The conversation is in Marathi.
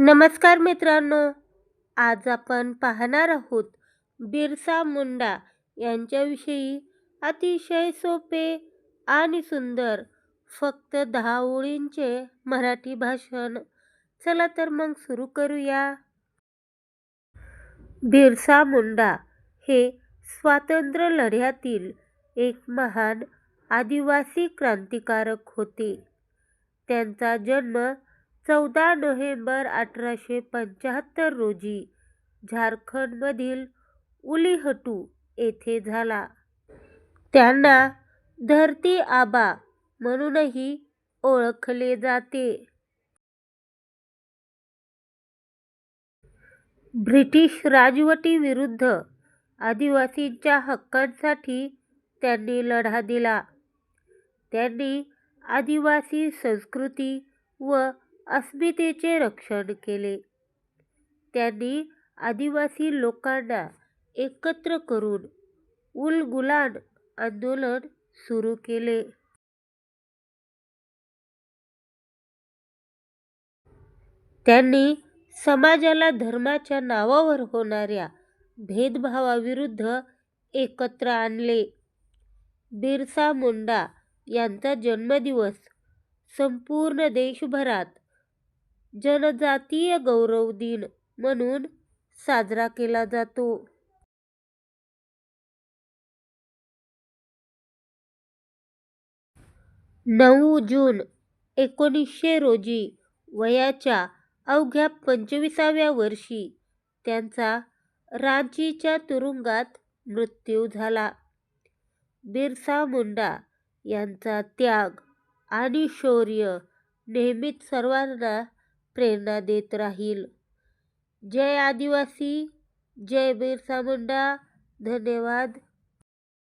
नमस्कार मित्रांनो आज आपण पाहणार आहोत बिरसा मुंडा यांच्याविषयी अतिशय सोपे आणि सुंदर फक्त दहा ओळींचे मराठी भाषण. चला तर मग सुरू करूया. बिरसा मुंडा हे स्वातंत्र्य लढ्यातील एक महान आदिवासी क्रांतिकारक होते. त्यांचा जन्म चौदा नोव्हेंबर अठराशे पंच्याहत्तर रोजी झारखंडमधील उलीहटू येथे झाला. त्यांना धरती आबा म्हणूनही ओळखले जाते. ब्रिटिश राजवटीविरुद्ध आदिवासींच्या हक्कांसाठी त्यांनी लढा दिला. त्यांनी आदिवासी संस्कृती व अस्मितेचे रक्षण केले. त्यांनी आदिवासी लोकांना एकत्र करून उलगुलान आंदोलन सुरू केले. त्यांनी समाजाला धर्माच्या नावावर होणाऱ्या भेदभावाविरुद्ध एकत्र आणले. बिरसा मुंडा यांचा जन्मदिवस संपूर्ण देशभरात जनजातीय गौरव दिन म्हणून साजरा केला जातो. नऊ जून एकोणीसशे रोजी वयाच्या अवघ्या पंचवीसाव्या वर्षी त्यांचा रांचीच्या तुरुंगात मृत्यू झाला. बिरसा मुंडा यांचा त्याग आणि शौर्य नेहमीच सर्वांना प्रेरणा देत राहील. जय आदिवासी, जय बिरसा मुंडा. धन्यवाद.